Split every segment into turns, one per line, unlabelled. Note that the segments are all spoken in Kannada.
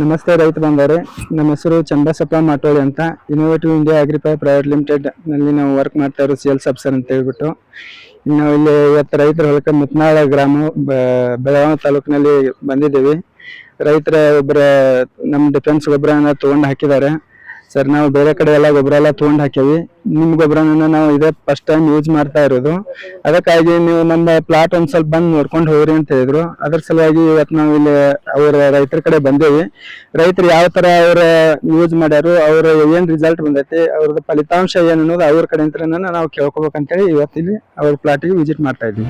ನಮಸ್ತೆ ರೈತ ಬಂದವರೇ ನಮ್ಮ ಹೆಸರು ಚಂಬಸಪ್ಪ ಮಾಟೋಳಿ ಅಂತ. ಇನೋವೇಟಿವ್ ಇಂಡಿಯಾ ಅಗ್ರಿಫೈ ಪ್ರೈವೇಟ್ ಲಿಮಿಟೆಡ್ನಲ್ಲಿ ನಾವು ವರ್ಕ್ ಮಾಡ್ತಾ ಇರೋ ಸೇಲ್ಸ್ ಆಫೀಸರ್ ಅಂತ ಹೇಳ್ಬಿಟ್ಟು. ಇನ್ನು ಇಲ್ಲಿ ಇವತ್ತು ರೈತರ ಹೊಲಕ್ಕೆ ಮುತ್ನಾಳ ಗ್ರಾಮ ಬೆಳಗಾವಿ ತಾಲೂಕಿನಲ್ಲಿ ಬಂದಿದ್ದೀವಿ. ರೈತರ ಒಬ್ಬರ ನಮ್ಮ ಡಿಫೆನ್ಸ್ ಗೊಬ್ಬರನ ತಗೊಂಡು ಹಾಕಿದ್ದಾರೆ. ಸರ್, ನಾವು ಬೇರೆ ಕಡೆ ಎಲ್ಲ ಗೊಬ್ಬರ ಎಲ್ಲ ತಗೊಂಡ್ ಹಾಕೇವಿ. ನಿಮ್ಮ ಗೊಬ್ಬರನ ನಾವು ಇದೇ ಫಸ್ಟ್ ಟೈಮ್ ಯೂಸ್ ಮಾಡ್ತಾ ಇರೋದು. ಅದಕ್ಕಾಗಿ ನೀವು ನಮ್ಮ ಪ್ಲಾಟ್ ಒಂದ್ ಸ್ವಲ್ಪ ಬಂದ್ ನೋಡ್ಕೊಂಡು ಹೋಗ್ರಿ ಅಂತ ಹೇಳಿದ್ರು. ಅದ್ರ ಸಲುವಾಗಿ ಇವತ್ತು ನಾವು ಇಲ್ಲಿ ಅವ್ರ ರೈತರ ಕಡೆ ಬಂದೇವಿ. ರೈತರು ಯಾವ ತರ ಅವ್ರ ಯೂಸ್ ಮಾಡ್ಯಾರು, ಅವ್ರ ಏನ್ ರಿಸಲ್ಟ್ ಬಂದೈತಿ ಅವ್ರದ್ದು ಫಲಿತಾಂಶ ಏನ್ ಅನ್ನೋದು ಅವ್ರ ಕಡೆ ನಾವು ಕೇಳ್ಕೊಬೇಕಂತೇಳಿ ಇವತ್ತು ಇಲ್ಲಿ ಅವ್ರ ಪ್ಲಾಟಿಗೆ ವಿಸಿಟ್ ಮಾಡ್ತಾ ಇದ್ವಿ.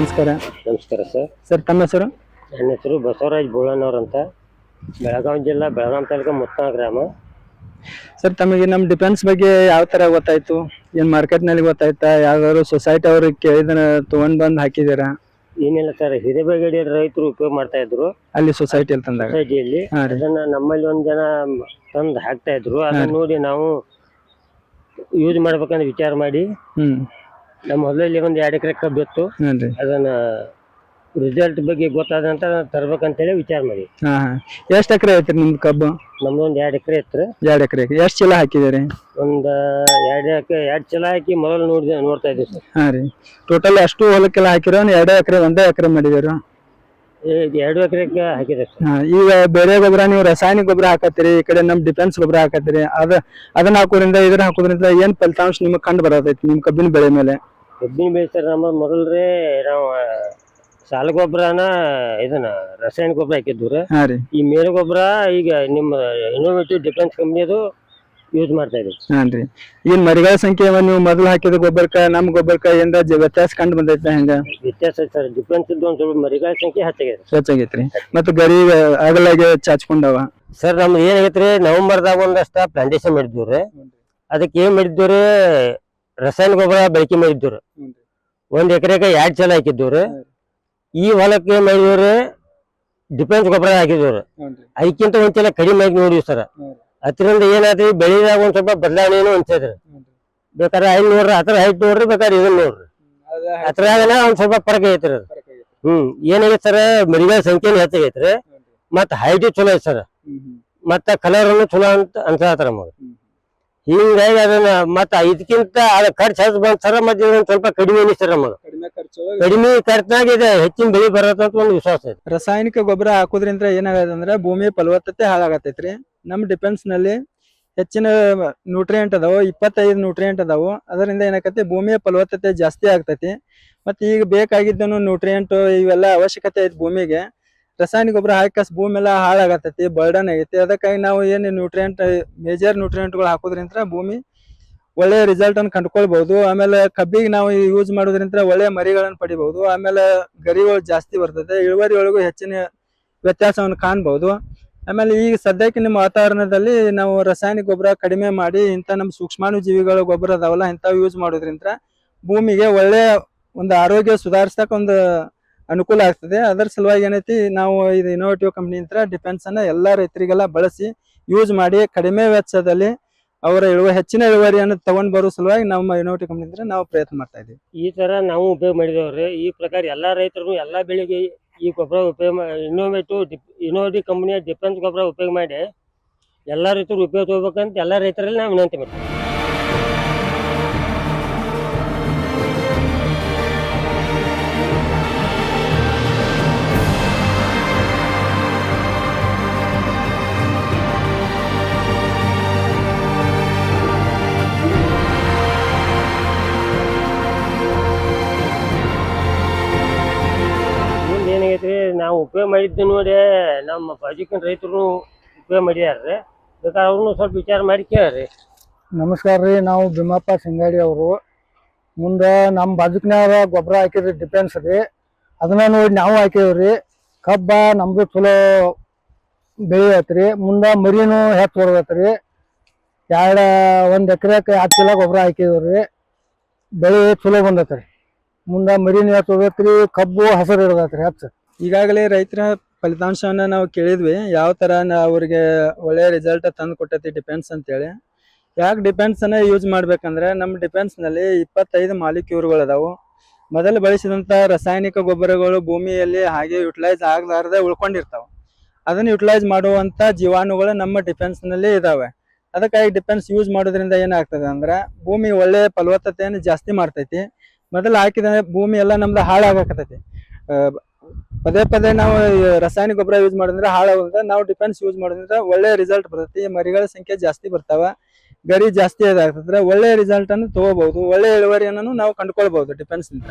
ನಮಸ್ಕಾರ.
ನಮಸ್ಕಾರ ಸರ್.
ಸರ್ ತಮ್ಮ ಹೆಸರು?
ನನ್ನ ಹೆಸರು ಬಸವರಾಜ್ ಬೋಳನವ್ರ ಅಂತ. ಬೆಳಗಾವಿ ಜಿಲ್ಲಾ ಬೆಳಗಾಂ ತಾಲೂಕು ಮುತ್ತ ಗ್ರಾಮ.
ಸರ್ ತಮಗೆ ನಮ್ಮ ಡಿಫೆನ್ಸ್ ಬಗ್ಗೆ ಯಾವ ತರ ಗೊತ್ತಾಯ್ತು? ಏನ್ ಮಾರ್ಕೆಟ್ನಲ್ಲಿ ಗೊತ್ತಾಯ್ತಾ? ಯಾವ್ದಾದ್ರು ಸೊಸೈಟಿ ಅವ್ರಿಗೆ ಕೇಳಿದನ ತಗೊಂಡ್ ಬಂದ್ ಹಾಕಿದೀರಾ
ಏನಿಲ್ಲ ಸರ್ ಹಿರೇಬೇಗಡಿ ರೈತರು ಉಪಯೋಗ ಮಾಡ್ತಾ ಇದ್ರು.
ಅಲ್ಲಿ ಸೊಸೈಟಿ ಅಲ್ಲಿ ತಂದಾಗ.
ಸೊಸೈಟಿಯಲ್ಲಿ
ಹಾ ರೀ.
ಅದನ್ನ ನಮ್ಮಲ್ಲಿ ಒಂದ್ ಜನ ತಂದು ಹಾಕ್ತಾ ಇದ್ರು. ಅದನ್ನ ನೋಡಿ ನಾವು ಯೂಸ್ ಮಾಡ್ಬೇಕಂತ ವಿಚಾರ ಮಾಡಿ.
ಹ್ಮ್.
ನಮ್ಮ ಹೊಲದಲ್ಲಿ ಒಂದು ಎರಡು ಎಕರೆ ಕಬ್ಬು ಇತ್ತು. ಅದನ್ನ ರಿಸಲ್ಟ್ ಬಗ್ಗೆ ಗೊತ್ತಾದಂತ ತರ್ಬೇಕಂತೇಳಿ ವಿಚಾರ ಮಾಡಿ
ಹಾ ಹಾ. ಎಷ್ಟ್ ಎಕರೆ ಐತ್ರಿ ನಿಮ್ದು ಕಬ್ಬು?
ನಮ್ದು ಒಂದು ಎರಡು ಎಕರೆ ಇತ್ತು.
ಎರಡು ಎಕರೆ. ಎಷ್ಟು ಚೀಲ ಹಾಕಿದಿರಿ
ಒಂದು ಎರಡು ಎಕರೆ ಎರಡು ಚೀಲ ಹಾಕಿ ಮೊದಲು ನೋಡಿದೆ ನೋಡ್ತಾ ಇದ್ದೀವಿ ಸರ್.
ಹಾ ರೀ. ಟೋಟಲ್ ಅಷ್ಟು ಹೊಲಕ್ಕೆಲ್ಲ ಹಾಕಿರೋ ಎರಡೇ ಎಕರೆ ಒಂದೇ ಎಕರೆ ಮಾಡಿದಿರ
ಎರಡು ಎಕರೆಗೆ ಹಾಕಿದೆ ಸರ್.
ಹಾ ಈಗ ಬೇರೆ ಗೊಬ್ಬರ ನೀವು ರಾಸಾಯನಿಕ ಗೊಬ್ಬರ ಹಾಕತ್ತೀರಿ ಈ ಕಡೆ ನಮ್ ಡಿಫೆನ್ಸ್ ಗೊಬ್ಬರ ಹಾಕತ್ತೀರಿ ಅದ ಅದನ್ನ ಹಾಕೋದ್ರಿಂದ ಇದನ್ನ ಹಾಕೋದ್ರಿಂದ ಏನ್ ಫಲಿತಾಂಶ ನಿಮ್ಗೆ ಕಂಡು ಬರತೈತಿ ನಿಮ್ ಕಬ್ಬಿನ ಬೆಳೆ ಮೇಲೆ?
ಕಬ್ಬಿನ ಬೇಸರ ನಮ್ಮ ಮೊದಲ್ರಿ ನಾವು ಸಾಲ ಗೊಬ್ಬರನ ಇದನ್ನ ರಾಸಾಯನಿಕ ಗೊಬ್ಬರ ಹಾಕಿದ್ವಿ ರೀ.
ಹಾ ರೀ.
ಈ ಮೇಲು ಗೊಬ್ಬರ ಈಗ ನಿಮ್ಮ ಇನೋವೇಟಿವ್ ಡಿಫೆನ್ಸ್ ಕಂಪ್ನಿಯದು ಯೂಸ್ ಮಾಡ್ತಾ ಇದ್ದೀವಿ.
ಹಾನ್ರಿ ಏನ್ ಮರಿಗಳ ಸಂಖ್ಯೆ ನೀವು ಮೊದಲು ಹಾಕಿದ ಗೊಬ್ಬರಕ್ಕ ನಮ್ ಗೊಬ್ಬರಕ್ಕ ಎಂದ ಜ- ವ್ಯತ್ಯಾಸ ಕಂಡು ಬಂದೈತ ಹೆಂಗ?
ವ್ಯತ್ಯಾಸ ಸರ್. ಡಿಫ್ರೆನ್ಸ್ ಇದ್ದು ಒಂದು ಸ್ವಲ್ಪ ಮರಿಗಳ ಸಂಖ್ಯೆ ಹೆಚ್ಚಾಗಿದೆ
ಹೆಚ್ಚಾಗೈತ್ರಿ. ಮತ್ತ ಗರಿ ಆಗಲಾಗೆ ಚಾಚ್ಕೊಂಡವ?
ಸರ್ ನಮ್ದು ಏನಾಗೈತ್ರಿ ನವೆಂಬರ್ದಾಗ ಒಂದಷ್ಟ ಪ್ಲಾಂಟೇಶನ್ ಮಾಡಿದ್ವಿ ರೀ. ಅದಕ್ಕೆ ಏನ್ ಮಾಡಿದ್ವಿ ರಸಾಯನ ಗೊಬ್ಬರ ಬಳಕೆ ಮಾಡಿದ್ವಿ ರೀ. ಒಂದ್ ಎಕರೆಗೆ ಎರಡ್ ಚಲ ಹಾಕಿದ್ವಿ ರೀ. ಈ ಹೊಲಕ್ಕೆ ಏನ್ ಮಾಡಿದ್ವಿ ರೀ? ಡಿಫೆನ್ಸ್ ಗೊಬ್ಬರ ಹಾಕಿದ್ವಿ ರೀ. ಅದಕ್ಕಿಂತ ಒಂದ್ಸಲ ಕಡಿಮೆ ಆಗಿ ನೋಡಿವಿ ಸರ್. ಅದರಿಂದ ಏನಾದ್ರಿ ಬೆಳಿದಾಗ ಒಂದ್ ಸ್ವಲ್ಪ ಬದಲಾವಣೆನೂ ಅನ್ಸೈತ್ರಿ ಬೇಕಾದ್ರೆ ಐದ್ ನೋಡ್ರಿ ಹತ್ರ ಹೈಟ್ ನೋಡ್ರಿ ಬೇಕಾದ್ರೆ ಇದನ್ನ ನೋಡ್ರಿ ಹತ್ರಾಗನ ಒಂದ್ ಸ್ವಲ್ಪ ಫರಕ್ ಐತ್ರಿ ಅದು. ಹ್ಮ್ ಏನಾಗೈತೆ ಸರ್ ಮರಿಗಳ ಸಂಖ್ಯೆ ಹೆಚ್ಚಾಗೈತ್ರಿ ಮತ್ತ ಹೈಟ್ ಚಲೋ ಐತಿ ಸರ್. ಮತ್ತ ಕಲರ್ ಚಲೋ ಅಂತ ಅನ್ಸಾತ್ರ ನಮಗ. ಹಿಂಗಾಗಿ ಅದನ್ನ ಮತ್ತ ಇದಕ್ಕಿಂತ ಅದ ಖರ್ಚು ಹೆಚ್ಚು ಸರ ಮತ್ತೆ ಸ್ವಲ್ಪ ಕಡಿಮೆ ಅನಿಸ್ತಾರ ನಮಗ.
ಕಡಿಮೆ ಖರ್ಚು
ಕಡಿಮೆ ಖರ್ಚಿನಾಗ ಇದೆ ಹೆಚ್ಚಿನ ಬೆಳೆ ಬರತ್ತ ಅಂತ ಒಂದು ವಿಶ್ವಾಸ ಐತಿ
ರಾಸಾಯನಿಕ ಗೊಬ್ಬರ ಹಾಕುದ್ರಿಂದ ಏನಾಗತ್ತ ಅಂದ್ರೆ ಭೂಮಿ ಫಲವತ್ತತೆ ಹಾಳಾಗತೈತ್ರಿ ನಮ್ ಡಿಫೆನ್ಸ್ನಲ್ಲಿ ಹೆಚ್ಚಿನ ನ್ಯೂಟ್ರಿಯೆಂಟ್ ಅದಾವ ಇಪ್ಪತ್ತೈದು ನ್ಯೂಟ್ರಿಯೆಂಟ್ ಅದಾವು. ಅದರಿಂದ ಏನಾಕತಿ ಭೂಮಿಯ ಫಲವತ್ತತೆ ಜಾಸ್ತಿ ಆಗ್ತೈತಿ. ಮತ್ತೆ ಈಗ ಬೇಕಾಗಿದ್ದನು ನ್ಯೂಟ್ರಿಯೆಂಟ್ ಇವೆಲ್ಲ ಅವಶ್ಯಕತೆ ಐತಿ ಭೂಮಿಗೆ. ರಾಸಾಯನಿಕ ಗೊಬ್ಬರ ಹಾಕಸ್ ಭೂಮಿ ಎಲ್ಲ ಹಾಳಾಗತೈತಿ ಬರ್ಡನ್ ಆಗೈತಿ. ಅದಕ್ಕಾಗಿ ನಾವು ಏನ್ ನ್ಯೂಟ್ರಿಯೆಂಟ್ ಮೇಜರ್ ನ್ಯೂಟ್ರಿಯೆಂಟ್ಗಳು ಹಾಕೋದ್ರಿಂದ ಭೂಮಿ ಒಳ್ಳೆ ರಿಸಲ್ಟ್ ಅನ್ನು ಕಂಡುಕೊಳ್ಬಹುದು. ಆಮೇಲೆ ಕಬ್ಬಿಗೆ ನಾವು ಯೂಸ್ ಮಾಡೋದ್ರಿಂದ ಒಳ್ಳೆ ಮರಿಗಳನ್ನು ಪಡಿಬಹುದು. ಆಮೇಲೆ ಗರಿಗಳು ಜಾಸ್ತಿ ಬರ್ತದೆ ಇಳುವರಿ ಒಳಗೂ ಹೆಚ್ಚಿನ ವ್ಯತ್ಯಾಸವನ್ನು ಕಾಣಬಹುದು. ಆಮೇಲೆ ಈಗ ಸದ್ಯಕ್ಕೆ ನಿಮ್ಮ ವಾತಾವರಣದಲ್ಲಿ ನಾವು ರಾಸಾಯನಿಕ ಗೊಬ್ಬರ ಕಡಿಮೆ ಮಾಡಿ, ಇಂಥ ನಮ್ಮ ಸೂಕ್ಷ್ಮಾಣು ಜೀವಿಗಳ ಗೊಬ್ಬರ ಅದಾವಲ್ಲ, ಇಂಥವು ಯೂಸ್ ಮಾಡೋದ್ರಿಂದ ಭೂಮಿಗೆ ಒಳ್ಳೆ ಒಂದು ಆರೋಗ್ಯ ಸುಧಾರಿಸಕ್ ಒಂದು ಅನುಕೂಲ ಆಗ್ತದೆ. ಅದರ ಸಲುವಾಗಿ ಏನೈತಿ, ನಾವು ಇದು ಇನೋವೇಟಿವ್ ಕಂಪ್ನಿ ಡಿಫೆನ್ಸ್ ಅನ್ನ ಎಲ್ಲಾ ರೈತರಿಗೆಲ್ಲ ಬಳಸಿ ಯೂಸ್ ಮಾಡಿ ಕಡಿಮೆ ವೆಚ್ಚದಲ್ಲಿ ಅವರ ಇಳುವ, ಹೆಚ್ಚಿನ ಇಳುವರಿಯನ್ನು ತಗೊಂಡ್ ಬರೋ ಸಲುವಾಗಿ ನಮ್ಮ ಇನೋವೇಟಿವ್ ಕಂಪ್ನಿ ನಾವು ಪ್ರಯತ್ನ ಮಾಡ್ತಾ ಇದ್ದೀವಿ.
ಈ ತರ ನಾವು ಉಪಯೋಗ ಮಾಡಿದವ್ರೆ, ಈ ಪ್ರಕಾರ ಎಲ್ಲಾ ರೈತರು ಎಲ್ಲಾ ಬೆಳೆಗೆ ಈ ಗೊಬ್ಬರ ಉಪಯೋಗ ಇನೋವೇಟಿವ್ ಇನೋವೇಟಿವ್ ಕಂಪ್ನಿಯ ಡಿಫೆನ್ಸ್ ಗೊಬ್ಬರ ಉಪಯೋಗ ಮಾಡಿ ಎಲ್ಲಾ ರೈತರು ಉಪಯೋಗ ತಗೋಬೇಕಂತ ಎಲ್ಲಾ ರೈತರಲ್ಲಿ ನಾವು ವಿನಂತಿ ಮಾಡ್ತೀವಿ. ಉಪಯೋಗ ಮಾಡಿದ್ದು ನೋಡಿ, ನಮ್ಮ ಬಾಜುಕಿನ ರೈತರು ಉಪಯೋಗ ಮಾಡಿದಾರೆ ಬೇಕಾದ್ರೆ ಅವ್ರನ್ನೂ ಸ್ವಲ್ಪ ವಿಚಾರ ಮಾಡಿ ಕೇಳ್ರಿ.
ನಮಸ್ಕಾರ ರೀ, ನಾವು ಭೀಮಪ್ಪ ಸಿಂಗಾಡಿ ಅವರು. ಮುಂದೆ ನಮ್ಮ ಬಾಜುಕ್ನಾಗ ಗೊಬ್ಬರ ಹಾಕಿದ್ರಿ ಡಿಫೆನ್ಸ್ ರೀ. ಅದನ್ನ ನೋಡಿ ನಾವು ಹಾಕಿವ್ರಿ ಕಬ್ಬ ನಮ್ದು ಚಲೋ ಬೆಳೆಯತ್ರಿ ಮುಂದೆ ಮರಿನೂ ಹೆಚ್ಚು ಬರ್ತೈತ್ರಿ ಎರಡು ಒಂದು ಎಕರೆಕ್ಕೆ ಹತ್ತು ಕಿಲೋ ಗೊಬ್ಬರ ಹಾಕಿದ್ರಿ ಬೆಳೆ ಚಲೋ ಬಂದೈತ್ರಿ
ಮುಂದೆ ಮರಿನೂ ಹೆಚ್ಚು ಹೋಗತ್ರಿ ಕಬ್ಬು ಹಸರು ಇರ್ತೈತ್ರಿ ಹೆಚ್ಚು.
ಈಗಾಗಲೇ ರೈತರ ಫಲಿತಾಂಶವನ್ನು ನಾವು ಕೇಳಿದ್ವಿ. ಯಾವ ತರ ಅವ್ರಿಗೆ ಒಳ್ಳೆ ರಿಸಲ್ಟ್ ತಂದು ಕೊಟ್ಟೈತಿ ಡಿಪೆಂಡ್ಸ್ ಅಂತೇಳಿ. ಯಾಕೆ ಡಿಪೆಂಡ್ಸ್ ಅನ್ನ ಯೂಸ್ ಮಾಡ್ಬೇಕಂದ್ರೆ ನಮ್ಮ ಡಿಪೆಂಡ್ಸ್ನಲ್ಲಿ ಇಪ್ಪತ್ತೈದು ಮಾಲಿಕ್ಯೂರ್ಗಳು ಅದಾವು. ಮೊದಲು ಬಳಸಿದಂತ ರಾಸಾಯನಿಕ ಗೊಬ್ಬರಗಳು ಭೂಮಿಯಲ್ಲಿ ಹಾಗೆ ಯುಟಿಲೈಸ್ ಆಗಲಾರದೆ ಉಳ್ಕೊಂಡಿರ್ತಾವ. ಅದನ್ನ ಯುಟಿಲೈಸ್ ಮಾಡುವಂತ ಜೀವಾಣುಗಳು ನಮ್ಮ ಡಿಫೆನ್ಸ್ನಲ್ಲಿ ಇದಾವೆ. ಅದಕ್ಕಾಗಿ ಡಿಫೆನ್ಸ್ ಯೂಸ್ ಮಾಡೋದ್ರಿಂದ ಏನಾಗ್ತದೆ ಅಂದ್ರೆ ಭೂಮಿ ಒಳ್ಳೆ ಫಲವತ್ತತೆಯನ್ನು ಜಾಸ್ತಿ ಮಾಡ್ತೈತಿ. ಮೊದಲು ಹಾಕಿದ ಭೂಮಿ ಎಲ್ಲ ನಮ್ದು ಹಾಳಾಗಕತ್ತೈತಿ. ಪದೇ ಪದೇ ನಾವು ರಾಸಾಯನಿಕ ಗೊಬ್ಬರ ಯೂಸ್ ಮಾಡೋದ್ರಿಂದ ಹಾಳಾಗೋದ್ರಿಂದ ನಾವು ಡಿಫೆನ್ಸ್ ಯೂಸ್ ಮಾಡೋದ್ರಿಂದ ಒಳ್ಳೆ ರಿಸಲ್ಟ್ ಬರುತ್ತೆ. ಮರಿಗಳ ಸಂಖ್ಯೆ ಜಾಸ್ತಿ ಬರ್ತಾವ. ಗರಿ ಜಾಸ್ತಿ ಆಗ್ತದ್ರೆ ಒಳ್ಳೆ ರಿಸಲ್ಟ್ ಅನ್ನು ತಗೋಬಹುದು. ಒಳ್ಳೆ ಇಳುವರಿಯನ್ನು ನಾವು ಕಂಡುಕೊಳ್ಬಹುದು ಡಿಫೆನ್ಸ್ನಿಂದ.